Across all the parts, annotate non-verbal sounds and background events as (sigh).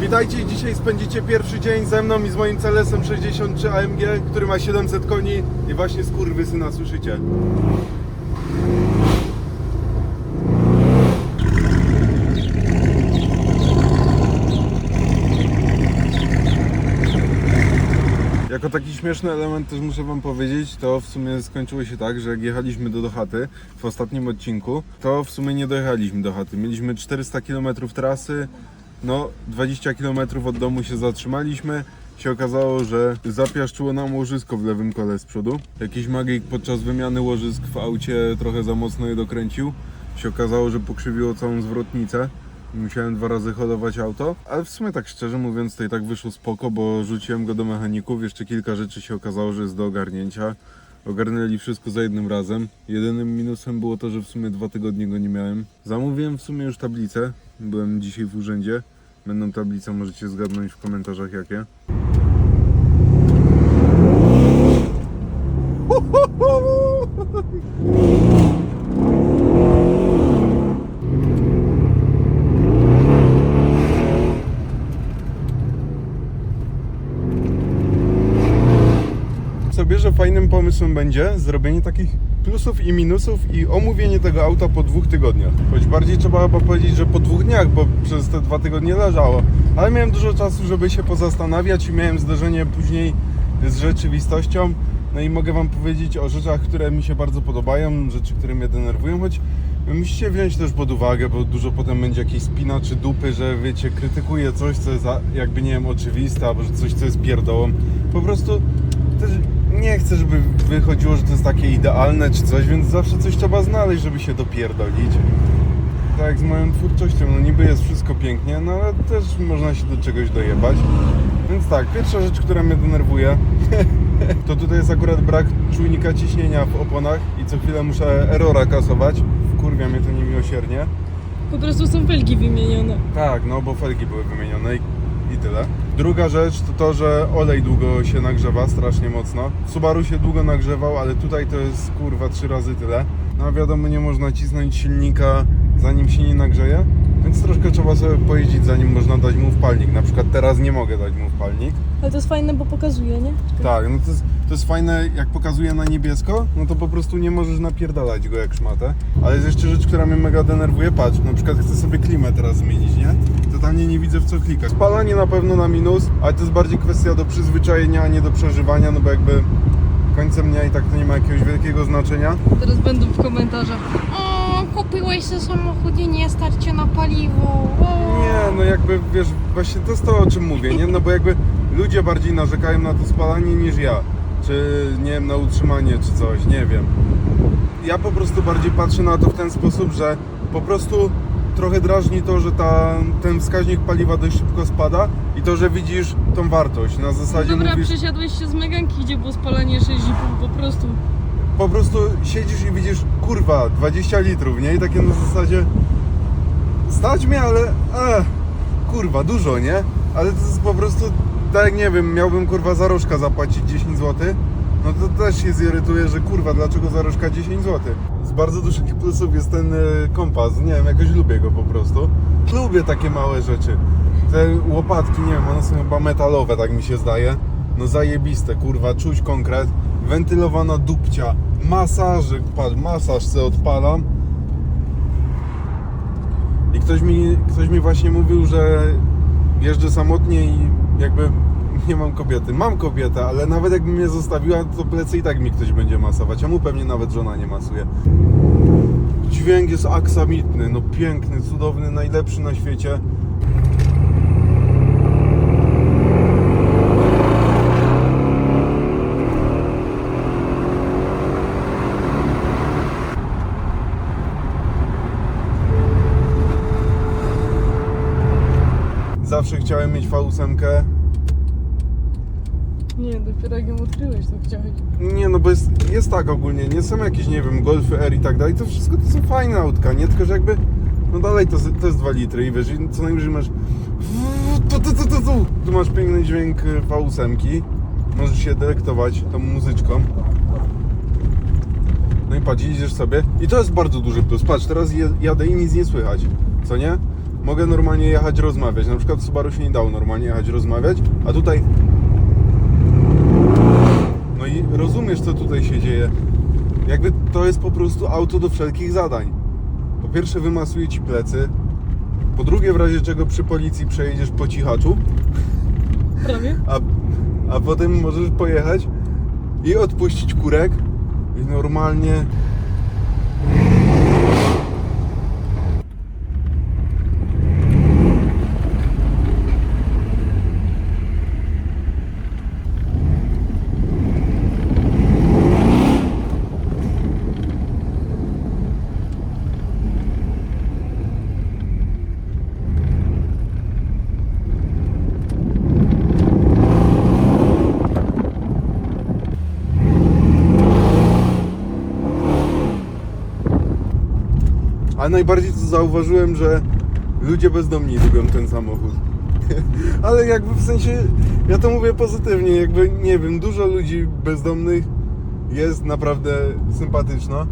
Witajcie, dzisiaj spędzicie pierwszy dzień ze mną i z moim CLS-em 63 AMG, który ma 700 koni i właśnie skurwysyna słyszycie. Jako taki śmieszny element też muszę wam powiedzieć, to w sumie skończyło się tak, że jak jechaliśmy do, do chaty w ostatnim odcinku, to w sumie nie dojechaliśmy do chaty. Mieliśmy 400 km trasy, no 20 km od domu się zatrzymaliśmy. Się okazało, że zapiaszczyło nam łożysko w lewym kole z przodu. Jakiś magik podczas wymiany łożysk w aucie trochę za mocno je dokręcił. Się okazało, że pokrzywiło całą zwrotnicę. Musiałem dwa razy hodować auto, ale w sumie tak szczerze mówiąc to i tak wyszło spoko, bo rzuciłem go do mechaników, jeszcze kilka rzeczy się okazało, że jest do ogarnięcia. Ogarnęli wszystko za jednym razem. Jedynym minusem było to, że w sumie dwa tygodnie go nie miałem. Zamówiłem w sumie już tablicę, byłem dzisiaj w urzędzie. Będą tablice, możecie zgadnąć w komentarzach jakie. sobie, że fajnym pomysłem będzie zrobienie takich plusów i minusów i omówienie tego auta po dwóch tygodniach. Choć bardziej trzeba chyba powiedzieć, że po dwóch dniach, bo przez te dwa tygodnie leżało. Ale miałem dużo czasu, żeby się pozastanawiać i miałem zderzenie później z rzeczywistością. No i mogę Wam powiedzieć o rzeczach, które mi się bardzo podobają, rzeczy, które mnie denerwują, choć musicie wziąć też pod uwagę, bo dużo potem będzie jakiejś spina czy dupy, że wiecie, krytykuję coś, co jest jakby nie wiem, oczywiste, albo coś, co jest pierdołą. Po prostu też nie chcę, żeby wychodziło, że to jest takie idealne czy coś, więc zawsze coś trzeba znaleźć, żeby się dopierdolić. Tak jak z moją twórczością, no niby jest wszystko pięknie, no ale też można się do czegoś dojebać. Więc tak, pierwsza rzecz, która mnie denerwuje, (laughs) to tutaj jest akurat brak czujnika ciśnienia w oponach i co chwilę muszę errora kasować. Wkurwia mnie to niemiłosiernie. Po prostu są felgi wymienione. Tak, no bo felgi były wymienione i, i tyle. Druga rzecz to to, że olej długo się nagrzewa, strasznie mocno. Subaru się długo nagrzewał, ale tutaj to jest kurwa trzy razy tyle. No a wiadomo, nie można cisnąć silnika zanim się nie nagrzeje, więc troszkę trzeba sobie pojeździć zanim można dać mu wpalnik. Na przykład teraz nie mogę dać mu wpalnik. Ale to jest fajne, bo pokazuje, nie? Tak, no to jest, to jest fajne, jak pokazuje na niebiesko, no to po prostu nie możesz napierdalać go jak szmatę. Ale jest jeszcze rzecz, która mnie mega denerwuje, patrz, na przykład chcę sobie klimę teraz zmienić, nie? Totalnie nie widzę w co klikać. Spalanie na pewno na minus, ale to jest bardziej kwestia do przyzwyczajenia, a nie do przeżywania, no bo jakby końcem dnia i tak to nie ma jakiegoś wielkiego znaczenia. Teraz będą w komentarzach. O, kupiłeś sobie samochód i nie starcie na paliwo. O. Nie, no jakby wiesz, właśnie to jest to o czym mówię, nie? No bo jakby ludzie bardziej narzekają na to spalanie niż ja. Czy nie wiem, na utrzymanie czy coś, nie wiem. Ja po prostu bardziej patrzę na to w ten sposób, że po prostu trochę drażni to, że ta, ten wskaźnik paliwa dość szybko spada i to, że widzisz tą wartość. Na zasadzie Dobra, mówisz, przesiadłeś się z Meganki, gdzie było spalanie 6,5 po prostu. po prostu siedzisz i widzisz, kurwa, 20 litrów, nie? I takie na zasadzie stać mnie, ale e, kurwa, dużo, nie? Ale to jest po prostu, tak jak nie wiem, miałbym kurwa za rożka zapłacić 10 zł, no to też się zirytuje, że kurwa, dlaczego za rożka 10 zł? Bardzo dużych plusów jest ten e, kompas, nie wiem, jakoś lubię go po prostu. Lubię takie małe rzeczy. Te łopatki, nie wiem, one są chyba metalowe, tak mi się zdaje. No zajebiste, kurwa, czuć konkret. Wentylowana dupcia, masażyk, patrz, masaż se odpalam. I ktoś mi, ktoś mi właśnie mówił, że jeżdżę samotnie i jakby (laughs) nie mam kobiety. Mam kobietę, ale nawet jakby mnie zostawiła, to plecy i tak mi ktoś będzie masować, a mu pewnie nawet żona nie masuje. Dźwięk jest aksamitny, no piękny, cudowny, najlepszy na świecie. Zawsze chciałem mieć V8. Nie, dopiero jak ją odkryłeś, to chciałeś. Nie, no bo jest, jest tak ogólnie, nie są jakieś, nie wiem, Golfy R i tak dalej, to wszystko to są fajne autka, nie? Tylko, że jakby, no dalej to, to jest 2 litry i wiesz, i co najwyżej masz tu, tu, tu, tu, tu. tu masz piękny dźwięk y, V8, możesz się delektować tą muzyczką. No i patrz, idziesz sobie i to jest bardzo duży plus, patrz, teraz jadę i nic nie słychać, co nie? mogę normalnie jechać rozmawiać. Na przykład w Subaru się nie dało normalnie jechać rozmawiać, a tutaj rozumiesz, co tutaj się dzieje. Jakby to jest po prostu auto do wszelkich zadań. Po pierwsze, wymasuje ci plecy. Po drugie, w razie czego przy policji przejedziesz po cichaczu, Prawie. a, a potem możesz pojechać i odpuścić kurek i normalnie. A najbardziej to zauważyłem, że ludzie bezdomni lubią ten samochód. (laughs) Ale jakby w sensie, ja to mówię pozytywnie, jakby nie wiem, dużo ludzi bezdomnych jest naprawdę sympatyczna.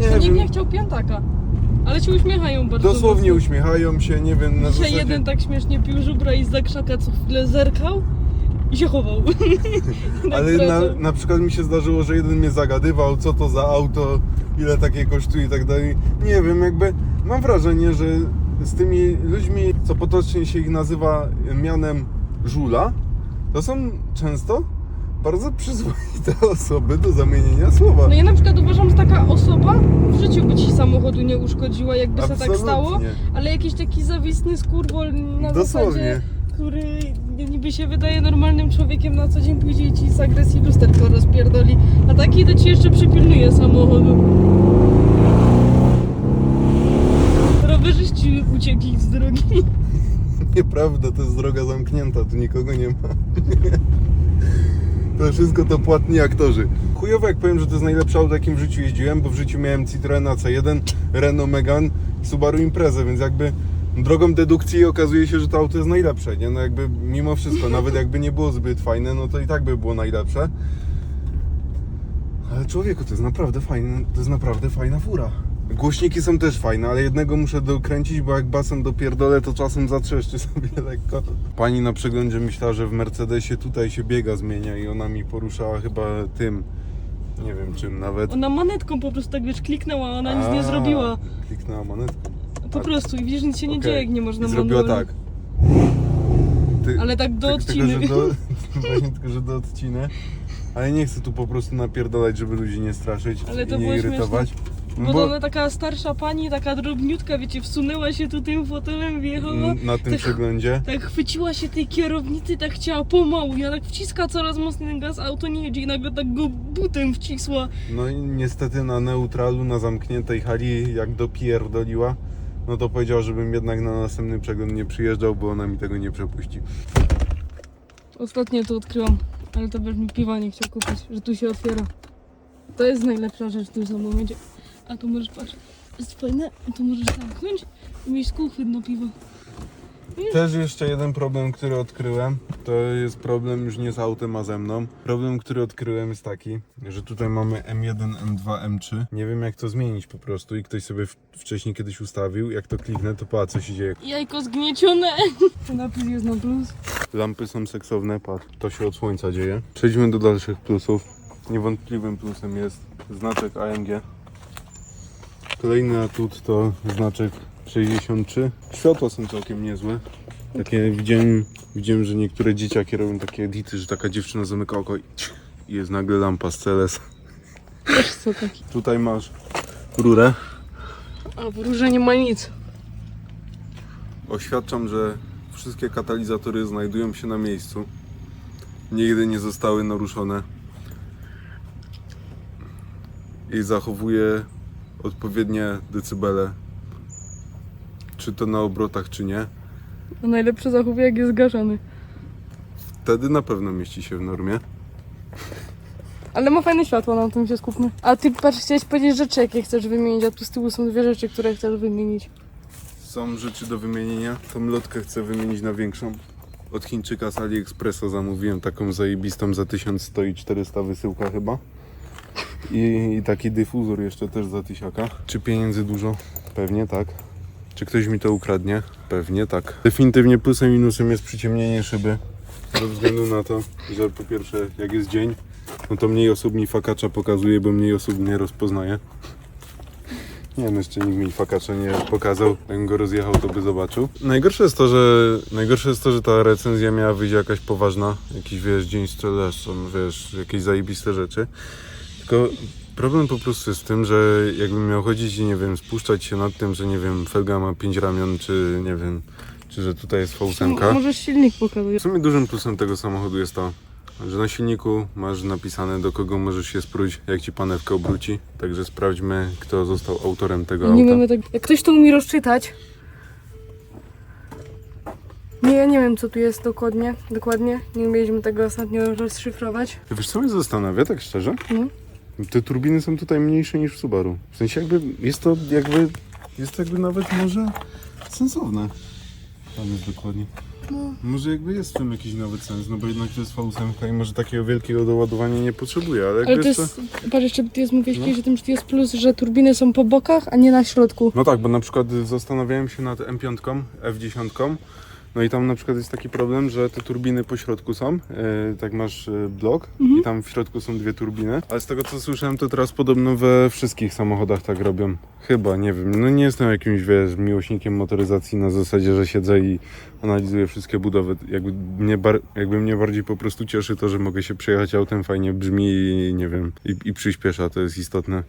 Nie nikt nie chciał piątaka. Ale się uśmiechają bardzo dosłownie mocno. uśmiechają się, nie wiem, na Dzisiaj zasadzie... jeden tak śmiesznie pił żubra i za krzaka co chwilę zerkał (laughs) i się chował. (laughs) Ale na, na przykład mi się zdarzyło, że jeden mnie zagadywał, co to za auto, ile takie kosztuje i tak dalej. Nie wiem, jakby mam wrażenie, że z tymi ludźmi, co potocznie się ich nazywa mianem żula, to są często bardzo przyzwoite (laughs) osoby do zamienienia słowa. No ja na przykład uważam, że taka osoba w życiu by ci samochodu nie uszkodziła, jakby się tak stało. Absolutnie. Ale jakiś taki zawisny skurwol na Dosłownie. zasadzie, który niby się wydaje normalnym człowiekiem na co dzień pójdzie i ci z agresji lusterko rozpierdoli. A taki to ci jeszcze przypilnuje samochodu. Rowerzyści uciekli z drogi. (laughs) Nieprawda, to jest droga zamknięta, tu nikogo nie ma. (laughs) To wszystko to płatni aktorzy. Chujowo jak powiem, że to jest najlepsze auto jakim w życiu jeździłem, bo w życiu miałem Citroena C1, Renault Megane i Subaru Imprezę, więc jakby drogą dedukcji okazuje się, że to auto jest najlepsze, nie? No jakby mimo wszystko, nawet (laughs) jakby nie było zbyt fajne, no to i tak by było najlepsze. Ale człowieku, to jest naprawdę fajne, to jest naprawdę fajna fura. Głośniki są też fajne, ale jednego muszę dokręcić, bo jak basem dopierdolę, to czasem zatrzeszczy (laughs) sobie lekko. Pani na przeglądzie myślała, że w Mercedesie tutaj się biega zmienia i ona mi poruszała chyba tym, nie wiem czym nawet. Ona manetką po prostu tak wiesz, kliknęła, a ona nic nie zrobiła. Kliknęła monetką. Po prostu i widzisz, nic się nie Okej. dzieje, jak nie można I zrobiła manualnie. tak. Ty, Ale tak do tylko, odciny. że do, właśnie (laughs) (laughs) tylko, że do odciny. Ale nie chcę tu po prostu napierdalać, żeby ludzi nie straszyć Ale to i nie irytować. No Bo, ona taka starsza pani, taka drobniutka, wiecie, wsunęła się tu tym fotelem, wjechała. n- na tym tak, przeglądzie. tak chwyciła się tej kierownicy, tak chciała pomału. Ja tak wciska coraz mocniej ten gaz, auto nie jedzie i nagle tak go butem wcisła. No i niestety na neutralu, na zamkniętej hali, jak dopierdoliła, no to powiedział, żebym jednak na następny przegląd nie przyjeżdżał, bo ona mi tego nie przepuści. Ostatnio to odkryłam, ale to mi piwa nie chciał kupić, że tu się otwiera. To jest najlepsza rzecz w tym samochodzie. A tu możesz, patrz, jest fajne, a tu możesz zamknąć i mieć kuchyn na piwo. Też jeszcze jeden problem, który odkryłem, to jest problem już nie z autem, a ze mną. Problem, który odkryłem jest taki, że tutaj mamy M1, M2, M3. Nie wiem jak to zmienić po prostu i ktoś sobie wcześniej kiedyś ustawił. Jak to kliknę, to patrz co się dzieje. Jajko zgniecione. Napis jest na plus. Lampy są seksowne, patrz, to się od słońca dzieje. Przejdźmy do dalszych plusów. Niewątpliwym plusem jest znaczek AMG. Kolejny atut to znaczek 63. Światła są całkiem niezłe. Takie widziałem, widziałem, że niektóre dzieciaki robią takie edity, że taka dziewczyna zamyka oko i jest nagle lampa z CLS. Też co taki. Tutaj masz rurę. A w róże nie ma nic. Oświadczam, że wszystkie katalizatory znajdują się na miejscu. Nigdy nie zostały naruszone. I zachowuje odpowiednie decybele. Czy to na obrotach, czy nie. A najlepsze zachowuje jak jest zgaszany. Wtedy na pewno mieści się w normie. Ale ma fajne światło, na tym się skupmy. A ty patrz, chciałeś powiedzieć rzeczy, jakie chcesz wymienić, a tu z tyłu są dwie rzeczy, które chcesz wymienić. Są rzeczy do wymienienia. Tą lotkę chcę wymienić na większą. Od Chińczyka z AliExpressa zamówiłem taką zajebistą za 1100 i 400 wysyłka chyba. I, I taki dyfuzor jeszcze też za tysiaka. Czy pieniędzy dużo? Pewnie tak. Czy ktoś mi to ukradnie? Pewnie tak. Definitywnie plusem i minusem jest przyciemnienie szyby. Ze względu na to, że po pierwsze jak jest dzień, no to mniej osób mi fakacza pokazuje, bo mniej osób mnie rozpoznaje. Nie wiem, jeszcze nikt mi fakacza nie pokazał. Jakbym go rozjechał, to by zobaczył. Najgorsze jest to, że najgorsze jest to, że ta recenzja miała wyjść jakaś poważna. Jakiś, wiesz, dzień z Celestą, wiesz, jakieś zajebiste rzeczy. Tylko problem po prostu jest w tym, że jakbym miał chodzić i, nie wiem, spuszczać się nad tym, że, nie wiem, felga ma 5 ramion, czy, nie wiem, czy że tutaj jest V8. Możesz silnik pokazać. W sumie dużym plusem tego samochodu jest to, że na silniku masz napisane do kogo możesz się spróć, jak ci panewkę obróci. Także sprawdźmy, kto został autorem tego Nie auta. wiemy tak. Jak ktoś to umie rozczytać. Nie, ja nie wiem co tu jest dokładnie. Dokładnie. Nie umieliśmy tego ostatnio rozszyfrować. Wiesz co mnie zastanawia, tak szczerze? No. Te turbiny są tutaj mniejsze niż w Subaru. W sensie jakby jest to jakby, jest to jakby nawet może sensowne. Tam jest dokładnie. No. Może jakby jest w tym jakiś nawet sens, no bo jednak to jest V8 i może takiego wielkiego doładowania nie potrzebuje, ale Ale to jest. Patrz, jeszcze ty jest mówiłeś kiedyś o tym, że to jest plus, że turbiny są po bokach, a nie na środku. No tak, bo na przykład zastanawiałem się nad M5, F10. No i tam na przykład jest taki problem, że te turbiny po środku są. e, tak masz e, blok i tam w środku są dwie turbiny. Ale z tego co słyszałem, to teraz podobno we wszystkich samochodach tak robią. Chyba, nie wiem. No nie jestem jakimś, wiesz, miłośnikiem motoryzacji na zasadzie, że siedzę i analizuję wszystkie budowy. Jakby mnie, jakby mnie bardziej po prostu cieszy to, że mogę się przejechać autem, fajnie brzmi i nie wiem, i, i przyspiesza, to jest istotne.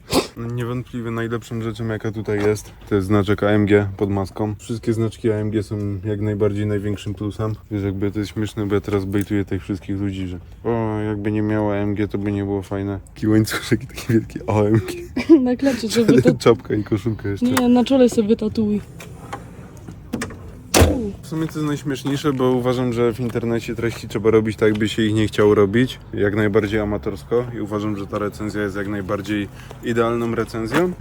Niewątpliwie najlepszą rzeczą jaka tutaj jest, to jest znaczek AMG pod maską. Wszystkie znaczki AMG są jak najbardziej największym plusem. Wiesz, jakby to jest śmieszne, bo ja teraz bejtuję tych wszystkich ludzi, że o, jakby nie miało AMG, to by nie było fajne. Taki łańcuszek i taki wielki AMG. (laughs) na klacie, żeby (laughs) to. Czapka i koszulka jeszcze. Nie, na czole sobie tatuuj. W sumie to jest najśmieszniejsze, bo uważam, że w internecie treści trzeba robić tak, jakby się ich nie chciało robić. Jak najbardziej amatorsko i uważam, że ta recenzja jest jak najbardziej idealną recenzją.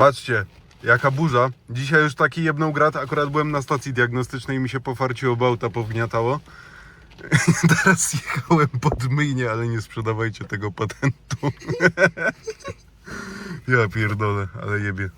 Patrzcie, jaka burza. Dzisiaj już taki jebnął grat, akurat byłem na stacji diagnostycznej i mi się pofarciło, bo auta powgniatało. (laughs) Teraz jechałem pod myjnie, ale nie sprzedawajcie tego patentu. (laughs) ja pierdolę, ale jebie.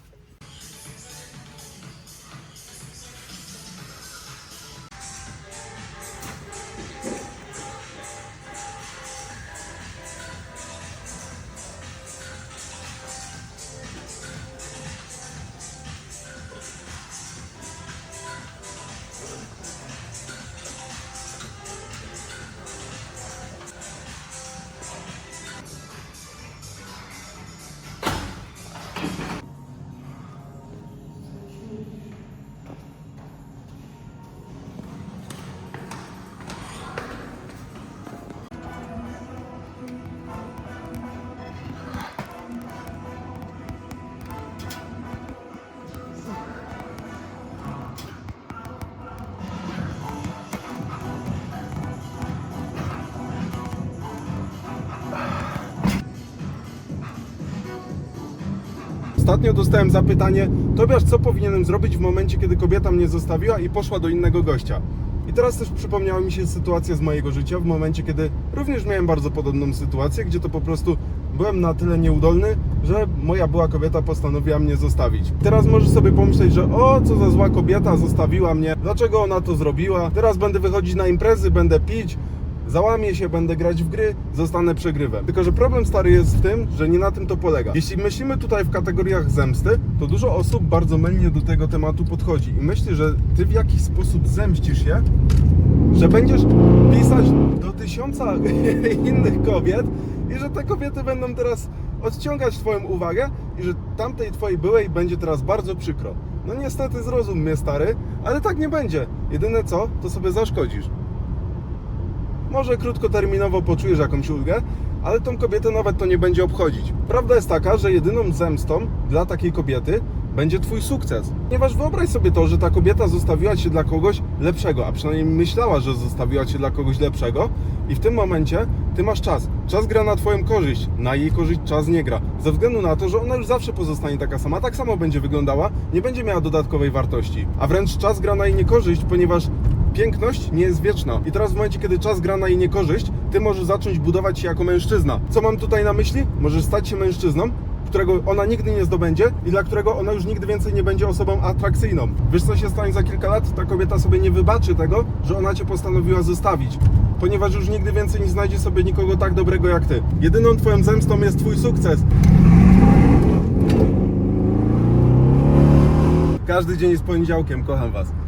Ostatnio dostałem zapytanie, Tobiasz, co powinienem zrobić w momencie, kiedy kobieta mnie zostawiła i poszła do innego gościa? I teraz też przypomniała mi się sytuacja z mojego życia, w momencie, kiedy również miałem bardzo podobną sytuację, gdzie to po prostu byłem na tyle nieudolny, że moja była kobieta postanowiła mnie zostawić. Teraz możesz sobie pomyśleć, że o, co za zła kobieta, zostawiła mnie, dlaczego ona to zrobiła? Teraz będę wychodzić na imprezy, będę pić, Załamię się, będę grać w gry, zostanę przegrywem. Tylko, że problem stary jest w tym, że nie na tym to polega. Jeśli myślimy tutaj w kategoriach zemsty, to dużo osób bardzo mylnie do tego tematu podchodzi i myśli, że ty w jakiś sposób zemścisz się, że będziesz pisać do tysiąca (laughs) innych kobiet i że te kobiety będą teraz odciągać twoją uwagę i że tamtej twojej byłej będzie teraz bardzo przykro. No niestety zrozum mnie stary, ale tak nie będzie. Jedyne co, to sobie zaszkodzisz. Może krótkoterminowo poczujesz jakąś ulgę, ale tą kobietę nawet to nie będzie obchodzić. Prawda jest taka, że jedyną zemstą dla takiej kobiety będzie twój sukces. Ponieważ wyobraź sobie to, że ta kobieta zostawiła cię dla kogoś lepszego, a przynajmniej myślała, że zostawiła cię dla kogoś lepszego i w tym momencie ty masz czas. Czas gra na twoją korzyść, na jej korzyść czas nie gra. Ze względu na to, że ona już zawsze pozostanie taka sama, tak samo będzie wyglądała, nie będzie miała dodatkowej wartości. A wręcz czas gra na jej niekorzyść, ponieważ piękność nie jest wieczna. I teraz w momencie, kiedy czas gra na jej niekorzyść, ty możesz zacząć budować się jako mężczyzna. Co mam tutaj na myśli? Możesz stać się mężczyzną, którego ona nigdy nie zdobędzie i dla którego ona już nigdy więcej nie będzie osobą atrakcyjną. Wiesz co się stanie za kilka lat? Ta kobieta sobie nie wybaczy tego, że ona cię postanowiła zostawić. Ponieważ już nigdy więcej nie znajdzie sobie nikogo tak dobrego jak ty. Jedyną twoją zemstą jest twój sukces. Każdy dzień jest poniedziałkiem, kocham was.